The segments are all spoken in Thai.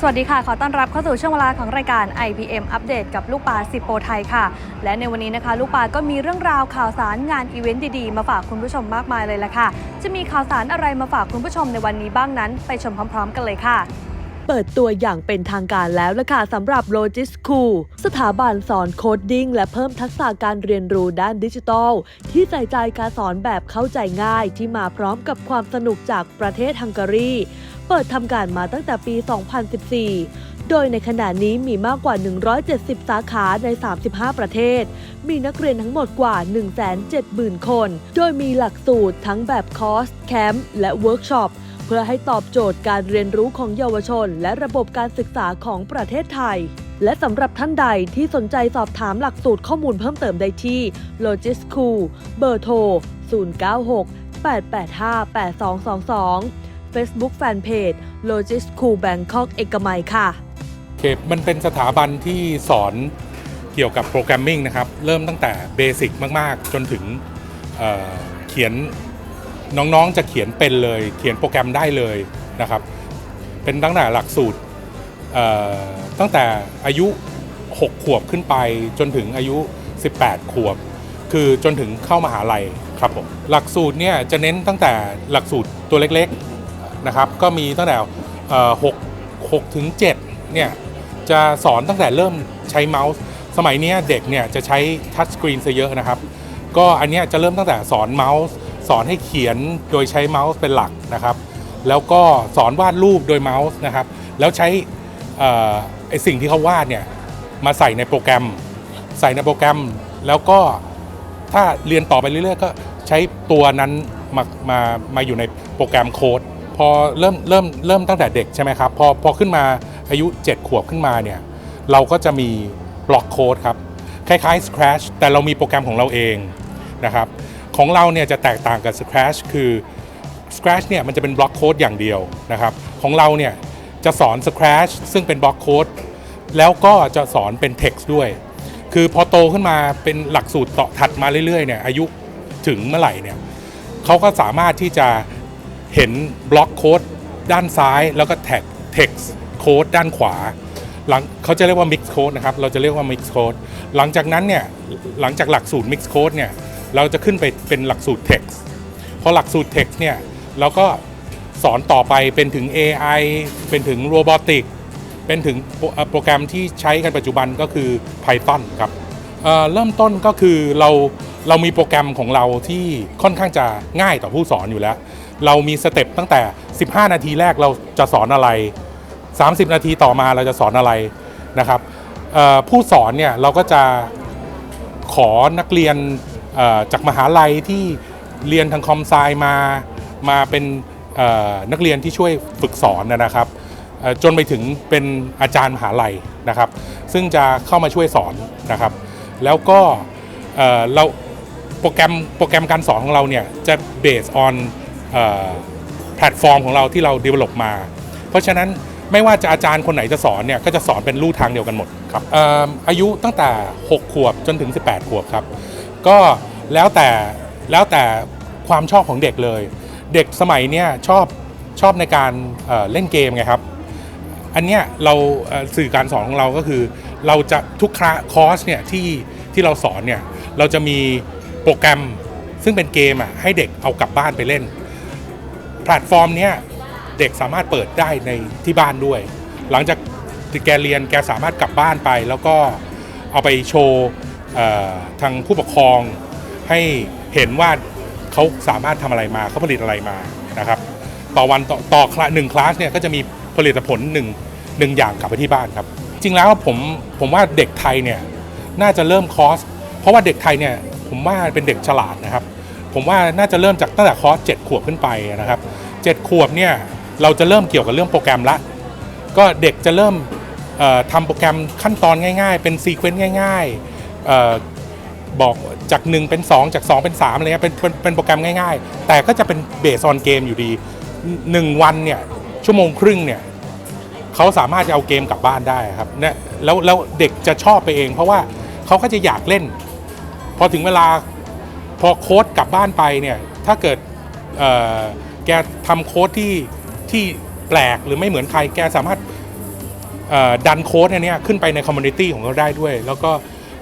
สวัสดีค่ะ ขอต้อนรับเข้าสู่ช่วงเวลาของรายการ IPM อัปเดตกับลูกปลาสิโปไทยค่ะ และในวันนี้นะคะ ลูกปลาก็มีเรื่องราวข่าวสารงานอีเวนต์ดีๆ มาฝากคุณผู้ชมมากมายเลยละค่ะ จะมีข่าวสารอะไรมาฝากคุณผู้ชมในวันนี้บ้างนั้น ไปชมพร้อม ๆ กันเลยค่ะเปิดตัวอย่างเป็นทางการแล้วละค่ะสำหรับ Logis School สถาบันสอนโคดดิ้งและเพิ่มทักษะการเรียนรู้ด้านดิจิทัล ที่ใส่ใจการสอนแบบเข้าใจง่ายที่มาพร้อมกับความสนุกจากประเทศฮังการี เปิดทำการมาตั้งแต่ปี 2014 โดยในขณะนี้มีมากกว่า 170 สาขาใน 35 ประเทศ มีนักเรียนทั้งหมดกว่า 170,000 คน โดยมีหลักสูตรทั้งแบบคอร์ส แคมป์ และเวิร์กช็อปเพื่อให้ตอบโจทย์การเรียนรู้ของเยาวชน และระบบการศึกษาของประเทศไทย และสำหรับท่านใดที่สนใจสอบถามหลักสูตรข้อมูลเพิ่มเติมได้ที่ Logis School เบอร์โทร 096 885 8222 Facebook Fanpage Logis School Bangkok เอกมัยค่ะเคมันเป็นสถาบันที่สอนเกี่ยวกับโปรแกรมมิ่งนะครับ เริ่มตั้งแต่เบสิกมาก ๆ จนถึงเเขียนน้องๆจะเขียนเป็นเลย เขียนโปรแกรมได้เลยนะครับ เป็นตั้งแต่หลักสูตรตั้งแต่อายุ 6 ขวบขึ้นไปจนถึงอายุ 18 ขวบ คือจนถึงเข้ามหาลัยครับผมหลักสูตรเนี่ยจะเน้นตั้งแต่หลักสูตรตัวเล็ก นะครับก็มีตั้งแต่เอ่อ6 6ถึง7เนี่ยจะสอนตั้งแต่เริ่มใช้เมาส์สมัยนี้เด็กเนี่ยจะใช้ทัชสกรีนซะเยอะนะครับ ก็อันนี้จะเริ่มตั้งแต่สอนเมาส์สอนให้เขียนโดยใช้เมาส์เป็นหลักนะครับ แล้วก็สอนวาดรูปโดยเมาส์นะครับ แล้วใช้ไอสิ่งที่เขาวาดเนี่ยมาใส่ในโปรแกรม ใส่ในโปรแกรม แล้วก็ถ้าเรียนต่อไปเรื่อยๆ ก็ใช้ตัวนั้นมามามาอยู่ในโปรแกรมโค้ด พอเริ่มเริ่มเริ่มตั้งแต่เด็กใช่ไหมครับพอพอขึ้นมาอายุ 7 ขวบขึ้นมาเนี่ยเราก็จะมีบล็อกโค้ดครับคล้ายๆ Scratch แต่เรามีโปรแกรมของเราเองนะครับของเราเนี่ยจะแตกต่างกับ Scratch คือ Scratch เนี่ยมันจะเป็นบล็อกโค้ดอย่างเดียวนะครับของเราเนี่ยจะสอน Scratch ซึ่งเป็นบล็อกโค้ดแล้วก็จะสอนเป็น Text ด้วย คือพอโตขึ้นมาเป็นหลักสูตรต่อถัดมาเรื่อยๆเนี่ยอายุถึงเมื่อไหร่เนี่ยเขาก็สามารถที่จะ เห็นบล็อกโค้ดด้านซ้าย แล้วก็แท็ก text โค้ดด้านขวาหลังเขาจะเรียกว่า mix code นะครับ เราจะเรียกว่า mix code หลังจากนั้นเนี่ย หลังจากหลักสูตร mix code เนี่ย เราจะขึ้นไปเป็นหลักสูตร text พอหลักสูตร text เนี่ย เราก็สอนต่อไปเป็นถึง AI เป็นถึง robotic เป็นถึงโปรเอ่อโปรแกรมที่ใช้กันปัจจุบันก็คือ Python ครับเเริ่มต้นก็คือเราเรามีโปรแกรมของเราที่ค่อนข้างจะง่ายต่อผู้สอนอยู่แล้ว เรามีสเต็ปตั้งแต่ 15 นาทีแรกเราจะสอนอะไร 30 นาทีต่อมาเราจะสอนอะไรนะครับผู้สอนเนี่ยเราก็จะขอนักเรียนจากมหาลัยที่เรียนทางคอมไซมามาเป็นนักเรียนที่ช่วยฝึกสอนนะครับจนไปถึงเป็นอาจารย์มหาลัยนะครับ ซึ่งจะเข้ามาช่วยสอนนะครับ แล้วก็เราโปรแกรมโปรแกรมการสอนของเราเนี่ยจะ based on เอ่อ แพลตฟอร์มของเราที่เรา develop มา เพราะฉะนั้นไม่ว่าจะอาจารย์คนไหนจะสอนเนี่ยก็จะสอนเป็นลู่ทางเดียวกันหมดครับออายุตั้งแต่ 6 ขวบจนถึง 18 ขวบครับ ก็แล้วแต่แล้วแต่ความชอบของเด็กเลย เด็กสมัยเนี้ยชอบชอบในการเเล่นเกมไงครับ อันเนี้ยเราสื่อการสอนของเราก็คือ เราจะทุกคลาคอร์สเนี่ยที่ที่เราสอนเนี่ยเราจะมีโปรแกรมซึ่งเป็นเกมอะให้เด็กเอากลับบ้านไปเล่น แพลตฟอร์มเนี้ยเด็กสามารถเปิดได้ในที่บ้านด้วย หลังจากแกเรียนแกสามารถกลับบ้านไป แล้วก็เอาไปโชว์ทางผู้ปกครองให้เห็นว่าเขาสามารถทำอะไรมาเขาผลิตอะไรมานะครับ ต่อวันต่อต่อคลาหนึ่งคลาสเนี่ยก็จะมีผลิตผลหนึ่งหนึ่งอย่างกลับไปที่บ้านครับ จริงแล้วผมผมว่าเด็กไทยเนี่ยน่าจะเริ่มคอร์สเพราะว่าเด็กไทยเนี่ยผมว่าเป็นเด็กฉลาดนะครับ ผมว่าน่าจะเริ่มจากตั้งแต่คอร์สเจ็ดขวบขึ้นไปนะครับเจ็ดขวบเนี่ยเราจะเริ่มเกี่ยวกับเรื่องโปรแกรมละ ก็เด็กจะเริ่มทำโปรแกรมขั้นตอนง่าย ๆ เป็นซีเควนต์ง่ายๆบอกจาก 1 เป็น 2 จาก 2 เป็น3อะไรเงี้ยเป็นเป็นเป็นโปรแกรมง่าย ๆ แต่ก็จะเป็นเบสออนเกมอยู่ดี 1 วันเนี่ยชั่วโมงครึ่งเนี่ยเขาสามารถจะเอาเกมกลับบ้านได้ครับเนี่ยแล้วแล้วเด็กจะชอบไปเอง เพราะว่าเขาก็จะอยากเล่น พอถึงเวลา พอโค้ดกลับบ้านไปเนี่ยถ้าเกิดแกทำโค้ดที่ที่แปลกหรือไม่เหมือนใครแกสามารถดันโค้ดอันเนี้ยขึ้นไปในคอมมูนิตี้ของเขาได้ด้วย แล้วก็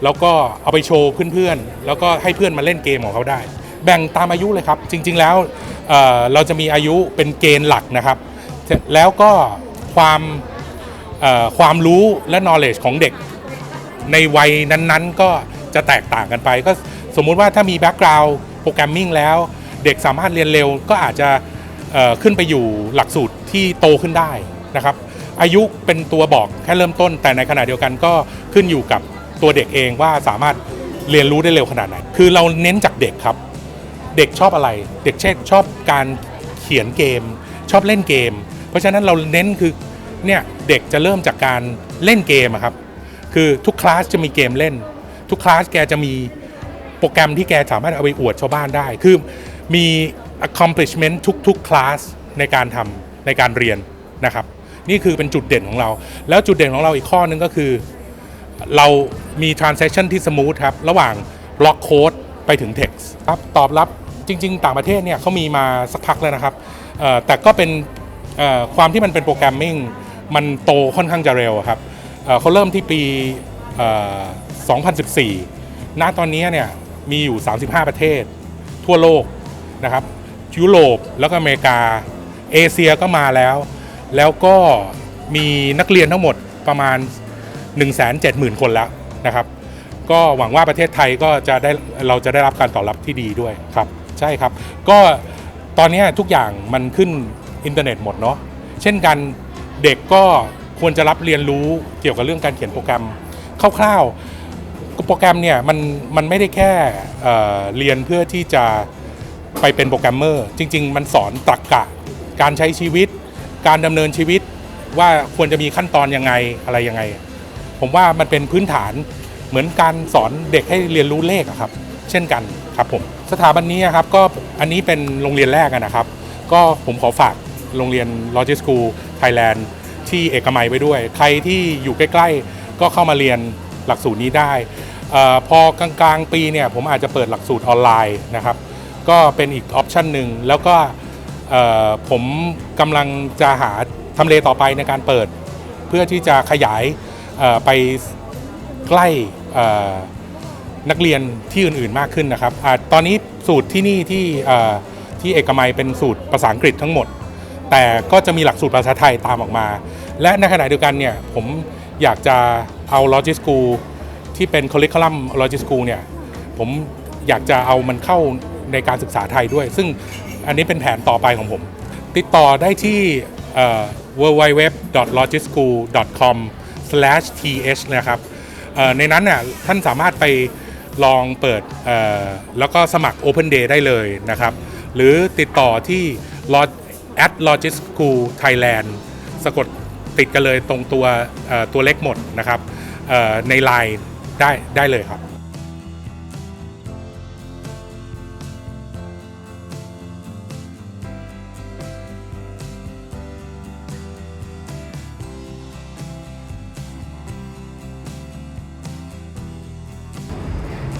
แล้วก็เอาไปโชว์เพื่อนๆ แล้วก็ให้เพื่อนมาเล่นเกมของเขาได้ แบ่งตามอายุเลยครับ จริง ๆแล้วเเราจะมีอายุเป็นเกณฑ์หลักนะครับ แล้วก็ความความรู้และ knowledge ของเด็ก ในวัยนั้นๆ ก็จะแตกต่างกันไปก็ สมมุติว่าถ้ามีแบ็กกราวด์โปรแกรมมิ่งแล้ว เด็กสามารถเรียนเร็วก็อาจจะขึ้นไปอยู่หลักสูตรที่โตขึ้นได้นะครับอายุเป็นตัวบอกแค่เริ่มต้น แต่ในขณะเดียวกันก็ขึ้นอยู่กับตัวเด็กเองว่าสามารถเรียนรู้ได้เร็วขนาดไหน คือเราเน้นจากเด็กครับ เด็กชอบอะไร เด็กเช่นชอบการเขียนเกม ชอบเล่นเกม เพราะฉะนั้นเราเน้นคือเนี่ยเด็กจะเริ่มจากการเล่นเกมครับ คือทุกคลาสจะมีเกมเล่น ทุกคลาสแกจะมี โปรแกรมที่แกสามารถเอาไปอวดชาวบ้านได้ คือมี accomplishment ทุกๆ คลาสในการทำในการเรียนนะครับ นี่คือเป็นจุดเด่นของเรา แล้วจุดเด่นของเราอีกข้อหนึงก็คือ เรามี transaction ที่ smooth ครับ ระหว่าง block code ไปถึง text ครับตอบรับจริง ๆ ต่างประเทศเนี่ยเขามีมาสักพักแล้วนะครับ แต่ก็เป็นความที่มันเป็นโปรแกรมมิ่งมันโตค่อนข้างจะเร็วครับเขาเริ่มที่ปีเอ่อ2014 ณ ตอนนี้เนี่ย มีอยู่ 35 ประเทศ ทั่วโลกนะครับยุโรปแล้วก็อเมริกา เอเชียก็มาแล้ว แล้วก็มีนักเรียนทั้งหมดประมาณ 170,000 คนแล้วนะครับ ก็หวังว่าประเทศไทยก็จะได้เราจะได้รับการตอบรับที่ดีด้วยครับ ใช่ครับ ก็ตอนนี้ทุกอย่างมันขึ้นอินเทอร์เน็ตหมดเนาะเช่นกันเด็กก็ควรจะรับเรียนรู้เกี่ยวกับเรื่องการเขียนโปรแกรมคร่าวๆ โปรแกรมเนี่ยมันมันไม่ได้แค่เอ่อเรียนเพื่อที่จะไปเป็นโปรแกรมเมอร์ จริง ๆ มันสอนตรรกกะ การใช้ชีวิต การดำเนินชีวิตว่าควรจะมีขั้นตอนยังไงอะไรยังไง ผมว่ามันเป็นพื้นฐานเหมือนการสอนเด็กให้เรียนรู้เลขอะครับ เช่นกันครับผมสถาบันนี้ครับก็อันนี้เป็นโรงเรียนแรกอะนะครับ ก็ผมขอฝากโรงเรียน Logic School Thailand ที่เอกมัยไว้ด้วย ใครที่อยู่ใกล้ ๆ ก็เข้ามาเรียน หลักสูตรนี้ได้อพอกลางๆปีเนี่ยผมอาจจะเปิดหลักสูตรออนไลน์นะครับ ก็เป็นอีกออปชันหนึ่งแล้วก็ผมกำลังจะหาทำเลต่อไปในการเปิด เพื่อที่จะขยายไปใกล้นักเรียนที่อื่นๆมากขึ้นนะครับอตอนนี้สูตรที่นี่ที่ที่เอกมัยเป็นสูตรภาษาอังกฤษทั้งหมด แต่ก็จะมีหลักสูตรภาษาไทยตามออกมา และในขณะเดียวกันเนี่ยผม อยากจะเอา Logic School ที่เป็น Curriculum Logic School เนี่ยผมอยากจะเอามันเข้าในการศึกษาไทยด้วย ซึ่งอันนี้เป็นแผนต่อไปของผม ติดต่อได้ที่เอ่อ www.logicschool.com/th นะครับในนั้นเนี่ยท่านสามารถไปลองเปิดแล้วก็สมัคร Open Day ได้เลยนะครับ หรือติดต่อที่ Log- at Logic School Thailand สะกด ติดกันเลยตรงตัวตัวเล็กหมดนะครับในไลน์ได้ได้เลยครับ